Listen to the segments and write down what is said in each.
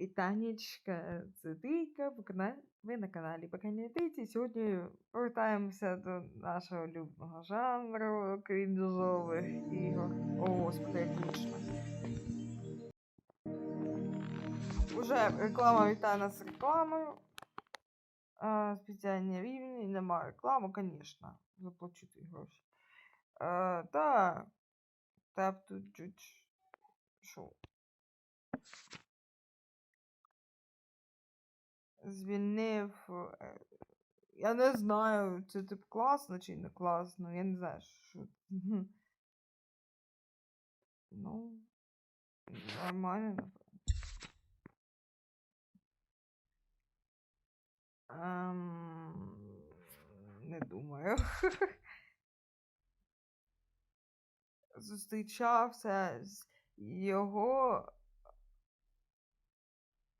Вітанечка, це Дийка, ви на каналі Бакання Дийці. Сьогодні повертаємося до нашого улюбленого жанру крінжових ігор. О, господи, як. Уже реклама вітає нас з рекламою. А, спеціальні рівні, нема реклами, звісно. Заплачу ті гроші. А. Тап тут чуть. Шо? Звільнив. е, Я не знаю, це тип класно чи не класно. Я не знаю, що. Ну, нормально, напевно. Ем, не думаю. Зустрічався з його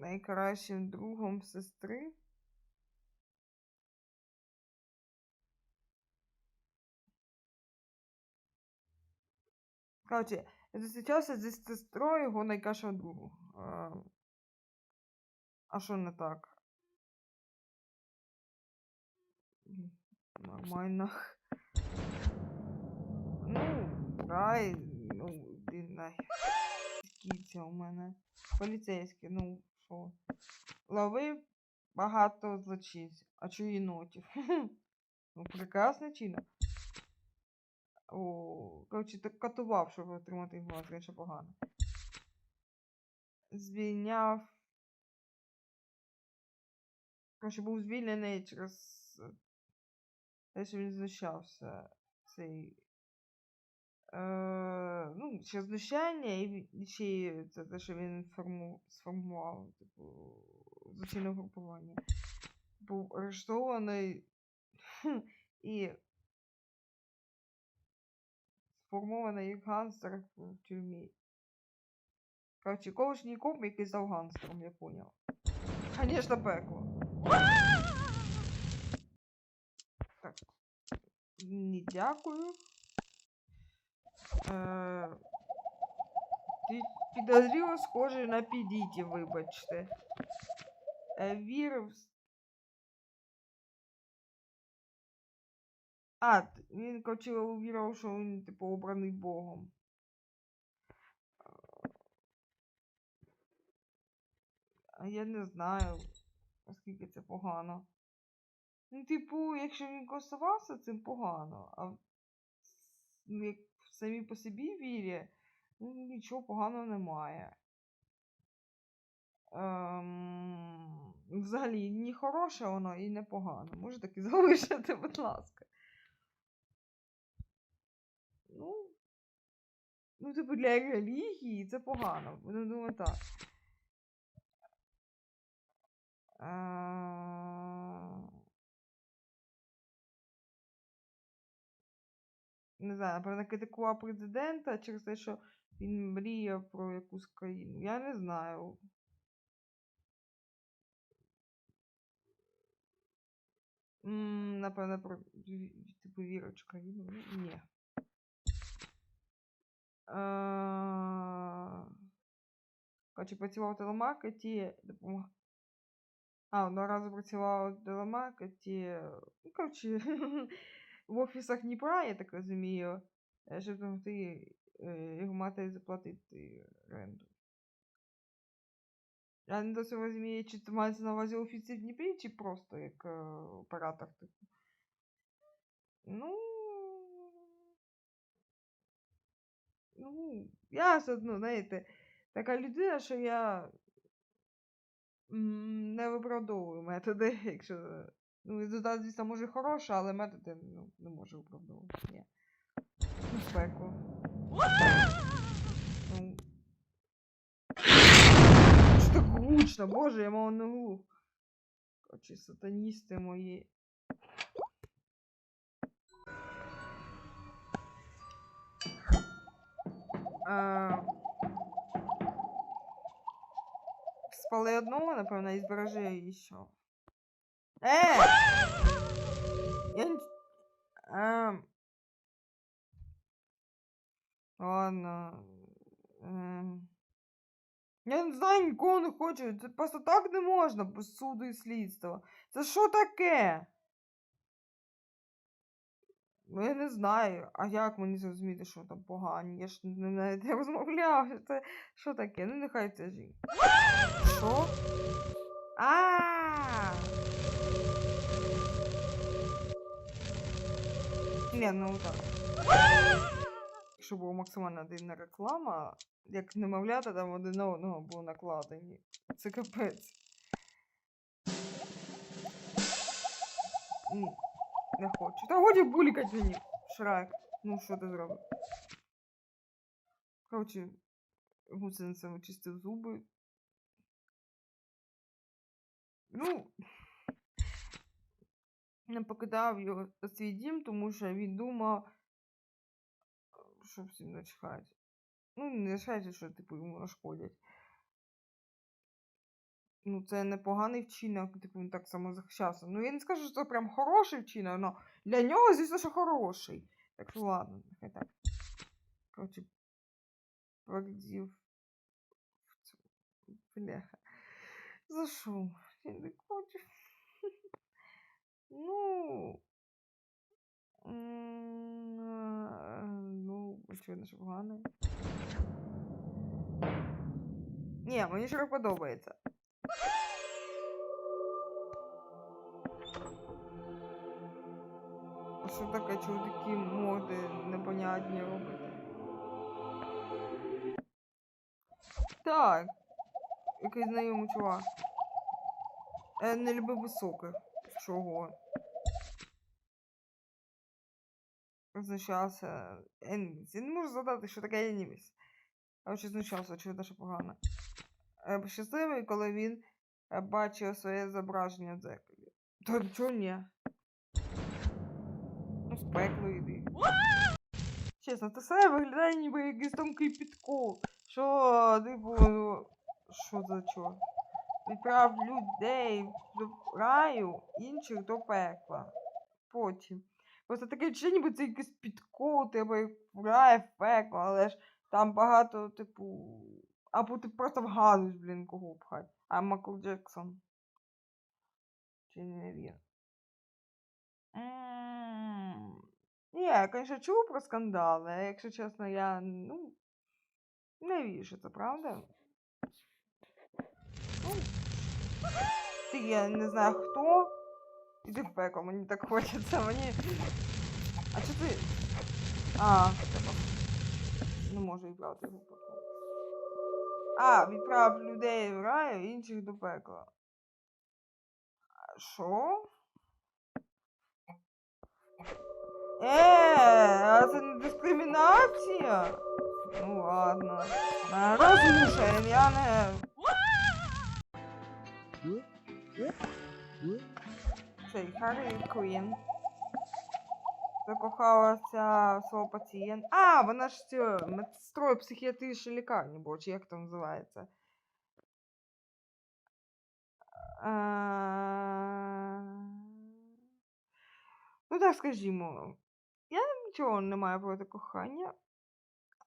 найкращим другом сестри. Коротше, зустрічався зі сестрою його найкращого другу. А, що не так? Нормально. Ну, рай, ну, блін, най. Кіця у мене. Поліцейський, ну, що? Ловив багато злочинців, а чого єнотів? Ну, прекрасний чинок. О, коротше, так катував, щоб отримати глаз, раніше погано. Звільняв. Коротше, був звільнений через те, що він знущався. Цей. Е, ну, ще знущання і ще й це те, що він форму, сформував, типу, злочинне групування. Був арештований і сформований як ганстер в тюрмі. Коротше, колишній коп, який став гангстером, я поняв. Конечно, пекло. Так. Ні, дякую. Ти підозріло схожий на підіті, вибачте. Е, вірив. А, він, коротше, увірив, що він, типу, обраний Богом. А я не знаю, наскільки це погано. Ну, типу, якщо він користувався цим погано, а ну, як самій по собі вірі, ну, нічого поганого немає. Ем, взагалі, ні хороше воно і не погано. Може таки залишити, будь ласка. Ну, ну, типу, для релігії це погано. Будемо думати так. Е, Не знаю, напевно, критикував президента через те, що він мріяв про якусь країну. Я не знаю. Напевно, про типу вірочку країну. Ну, Ні. Коротше, працював в телемаркеті, допомагав. А, одного разу працював в телемаркеті. Ну, коротше, в офісах Дніпра, я так розумію, е, щоб допомогти е, його матері заплатити оренду. Я не досі розумію, чи це мається на увазі офіси в Дніпрі, чи просто як е, оператор, типу. Ну. Ну, я все одно, знаєте, така людина, що я не виправдовую методи, якщо. Ну, результат, звісно, може хороший, але методи ну, не можу виправдовувати. Ні. Ну. Ну. Що так гучно, боже, я мав ногу. Короче, сатаністи мої. А... Спали одного, напевно, і збережи ще. Е! Я. Ем... Ладно. Ем... Я не знаю, нікого не хочу. Це просто так не можна без суду і слідства. Це що таке? Ну, я не знаю. А як мені зрозуміти, що там погані? Я ж не навіть не розмовляв. Це що таке? Ну нехай це жінка. Що? А. Ні, ну так. Щоб була максимально дивна реклама, як немовлята там один на одного були накладені. Це капець. Ні, не хочу. Та годі булькать мені, Шрек. Ну, що ти зробив? Коротше, гусеницями чистив зуби. Ну, не покидав його свій дім, тому що він думав, що всім начхать. Ну, не начхать, що типу йому нашкодять. Ну, це непоганий вчинок, типу, він так само захищався. Ну, я не скажу, що це прям хороший вчинок, але для нього, звісно, що хороший. Так що ладно, нехай так. Коротше, продів. Бляха. За що? Я не хочу. Ну. Ну, очевидно, що погано. Ні, мені ще подобається. Що таке, чого такі моди непонятні робити? Так. Якийсь знайомий чувак. Е, не любив високих. Чого? Знущався. Еніміс. Я не можу згадати, що таке еніміс. А ще знущався, очевидно, що погано. Е, щасливий, коли він е, бачив своє зображення в дзеркалі. Та чого ні? Ну, в пекло йди. Чесно, це все виглядає ніби якийсь там кипітко. Що, типу, що за чорт? Відправ людей до раю, інших до пекла. Потім. Просто таке відчуття, ніби це якийсь підкол, тебе в рай, в пекло, але ж там багато, типу. Або ти просто вгадуєш, блін, кого пхать. А Майкл Джексон. Чи не він? Ні, я, звісно, чув про скандали, а якщо чесно, я, ну, не вірю, що це правда. Ти, я не знаю хто. Іди в пекло, мені так хочеться, мені. А чи ти. А, не можу відправити в пекло. А, відправ людей в рай, інших до пекла. А Що? Е, а це не дискримінація? Ну ладно. Мене я не. Цей Харрі Квін. Закохалася в свого пацієнта. А, вона ж ця медсестрою психіатричної лікарні була, чи як там називається. Ну так скажімо, я нічого не маю проти кохання,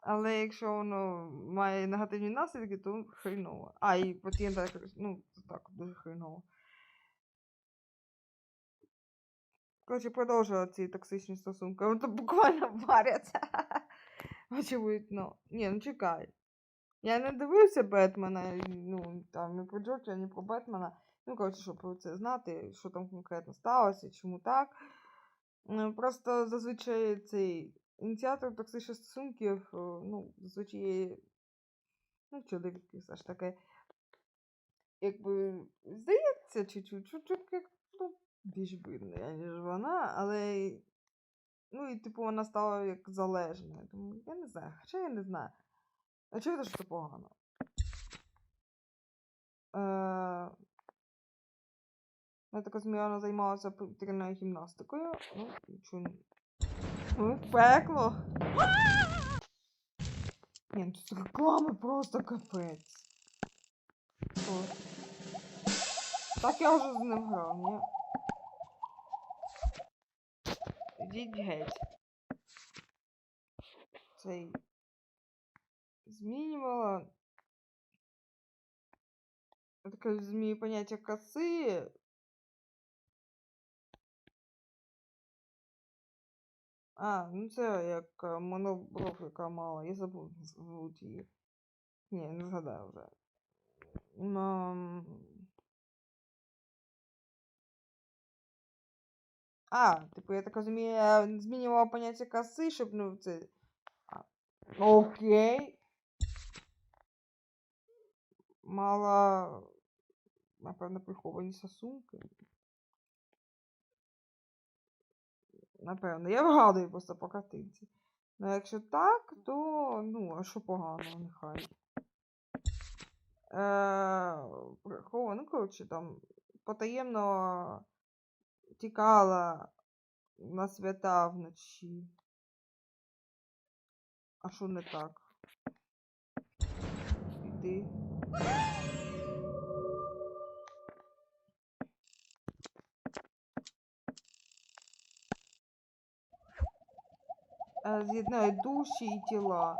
але якщо воно має негативні наслідки, то хреново. А, і пацієнта, ну, так, дуже хреново. Коротше, продовжую ці токсичні стосунки. Вони буквально варяться. Очевидно. Ні, ну чекай. Я не дивився Бетмена, ну, там, ні про Джокера, ні про Бетмена. Ну, коротше, щоб про це знати, що там конкретно сталося, чому так. Е, Просто зазвичай цей ініціатор токсичних стосунків, е, ну, зазвичай ну, чоловік все ж таки, якби, здається, чуть-чуть, як, ну, більш бідна, ніж вона, але, ну, і, типу, вона стала як залежною. Тому я не знаю, хоча я не знаю. Очевидно, що це погано. Е, я так розумію, займалася повітряною гімнастикою. Ну, нічого пекло. Ні, ну тут реклами просто капець. Що? Так я вже з ним грав, ні? Ідіть геть. Цей. Змінювала я таке розумію поняття коси. А, ну це як монобров, яка мала. Я забув звуть її. Ні, не згадаю вже. А, типу, я так розумію, я змінювала поняття коси, щоб ну це. А, Окей. Мала, напевно, приховані сосунки. Напевно, я вгадую просто по картинці. Ну, якщо так, то ну, а що погано, нехай. Е, ну, коротше, там потаємно тікала на свята вночі. А що не так? Іди. З'єднає душі і тіла.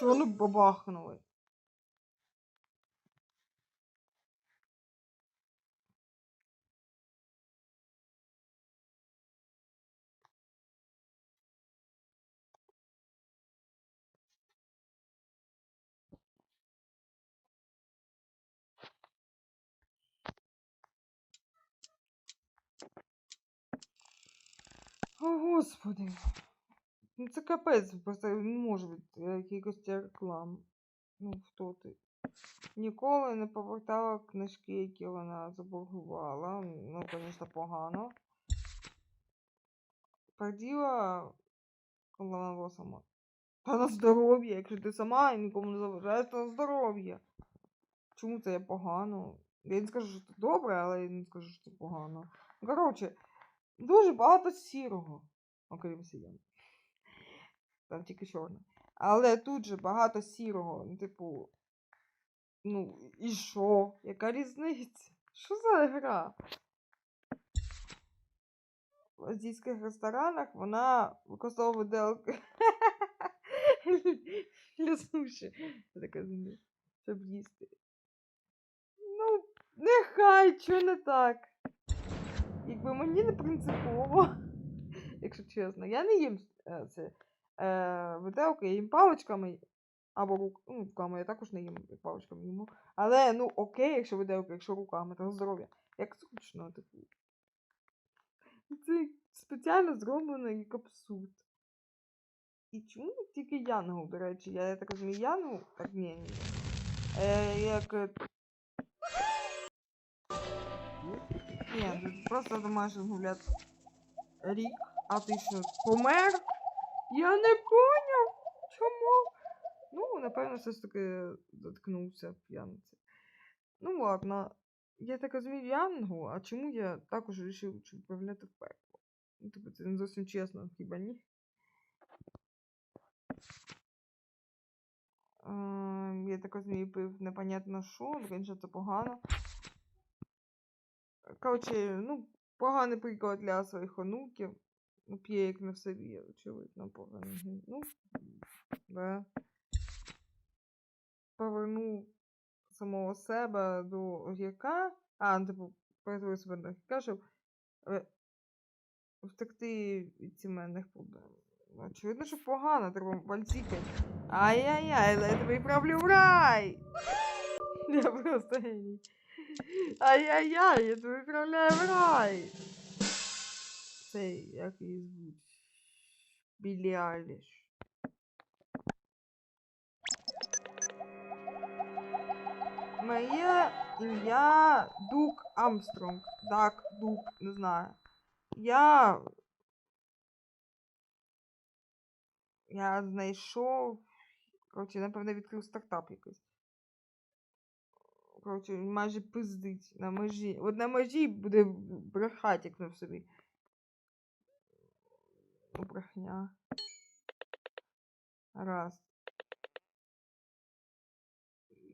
Чого вони бабахнули? О, господи. Ну це капець, просто не може бути е, якихось реклам. Ну, хто ти? Ніколи не повертала книжки, які вона заборгувала. Ну, звісно, погано. Вона була сама. Та на здоров'я, якщо ти сама і нікому не заважаєш, то на здоров'я. Чому це є погано? Я не скажу, що це добре, але я не скажу, що це погано. Ну, Коротше, дуже багато сірого, окрім сіян. Там тільки чорне. Але тут же багато сірого. Ну, типу. Ну, і що? Яка різниця? Що за гра? В азійських ресторанах вона використовує виделки для суші. Я так щоб їсти. Ну, нехай, чого не так. Якби мені не принципово, якщо чесно, я не їм е, це е, виделки, я їм паличками або рук, ну, руками, я також не їм паличками їму. Але ну окей, якщо виделки, якщо руками, то здоров'я. Як зручно, типу. Це спеціально зроблено як абсурд. І чому тільки Янгол, до речі? Я так розумію, Янгол? Так, ні, ні. Е, як. Ні, ти просто думаєш розмовляти рік, а ти що, помер? Я не поняв. Чому? Ну, напевно, все ж таки заткнувся п'яниця. Ну ладно. Я так розумію Янгу, а чому я також вирішив відправляти в пекло? Ну, типу, це не зовсім чесно, хіба ні? Ем, я так розумію, пив непонятно що, звісно, це погано. Коротше, ну, поганий приклад для своїх онуків. Ну, п'є як в собі, очевидно, поганий. Ну, да. Повернув самого себе до огірка. А, ну, типу, перетворив себе на огірка, щоб е, втекти від сімейних проблем. Очевидно, що погано, треба вальцікати. Ай-яй-яй, я тебе відправлю в рай! Я просто геній. Ай-яй-яй, я тебе відправляю в рай! Цей, як її звуть? Білі Айліш. Моє Дук Амстронг. Дак, Дук, не знаю. Я. Я знайшов. Коротше, напевно, відкрив стартап якийсь. Коротше, майже пиздить на межі. От на межі буде брехати, як в собі. Брехня. Раз.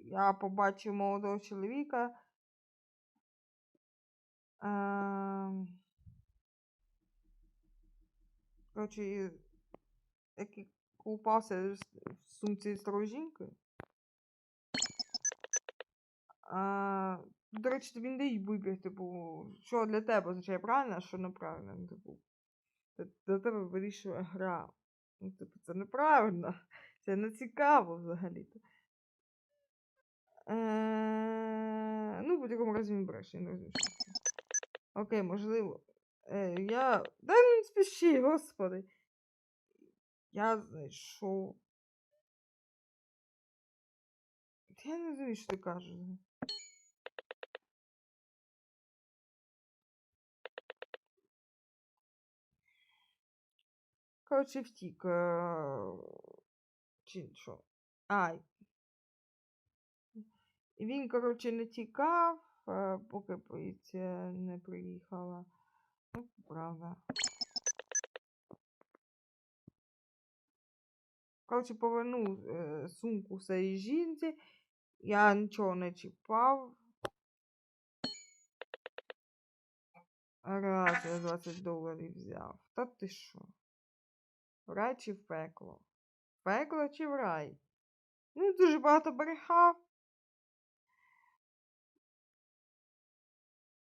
Я побачив молодого чоловіка. Коротше, який купався в сумці з жінкою. А, до речі, тобі не дають вибір, типу, що для тебе означає правильно, а що неправильно. Ну, типу, для тебе вирішує гра. Ну, типу, це неправильно. Це не цікаво взагалі-то. Е, ну, в будь-якому разі він бреше, я не розумію. Окей, можливо. Е, я. Да не спіши, господи. Я знайшов. Я не розумію, що ти кажеш. Коротше, втік. е, Чи що? Ай. Він, коротше, не тікав, поки поліція не приїхала. Ну, правда. Коротше, повернув е, сумку своїй жінці. Я нічого не чіпав. Раз, я 20 доларів взяв. Та ти що? В рай чи в пекло? В пекло чи в рай? Ну, дуже багато брехав.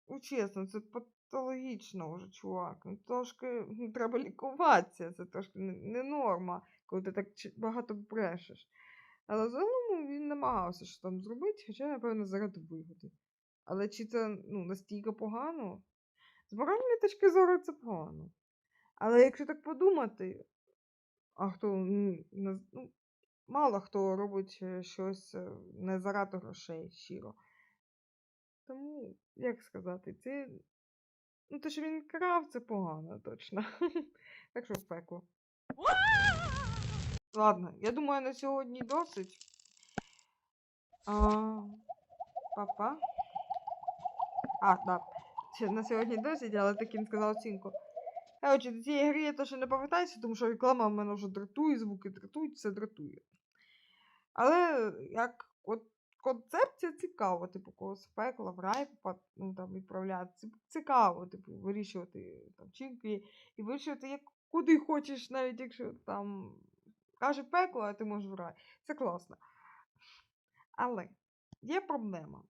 Ну, чесно, це патологічно вже, чувак. Ну, трошки ну, треба лікуватися. Це трошки не, не норма, коли ти так багато брешеш. Але загалом він намагався що там зробити, хоча, напевно, заради вигоди. Але чи це ну, настільки погано? З моральної точки зору це погано. Але якщо так подумати, а хто не ну, мало хто робить е, щось е, не заради грошей щиро. Тому, як сказати, це. Ну, те, що він крав, це погано, точно. Так що в пекло. Ладно, я думаю, на сьогодні досить. Папа. А, да. На сьогодні досить, але таки не сказав оцінку. Коротше, до цієї гри я точно не повертаюся, тому що реклама в мене вже дратує, звуки дратують, все дратує. Але як от концепція цікава, типу, когось в пекло, в рай ну, там, відправляти. Цікаво, типу, вирішувати там вчинки і вирішувати, як, куди хочеш, навіть якщо там каже пекло, а ти можеш в рай. Це класно. Але є проблема.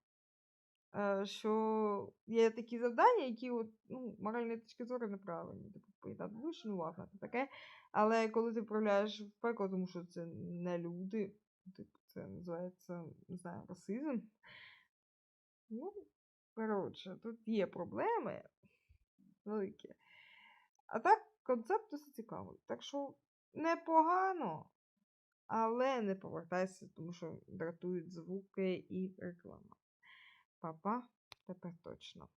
Що є такі завдання, які от, ну, моральної точки зору неправильні. Типу, поїдати душ, ну ладно, таке. Але коли ти вправляєш в пекло, тому що це не люди, типу, це називається, не знаю, расизм. Ну, коротше, тут є проблеми великі. А так, концепт досить цікавий. Так що непогано, але не повертайся, тому що дратують звуки і реклама. Папа, тепер точно.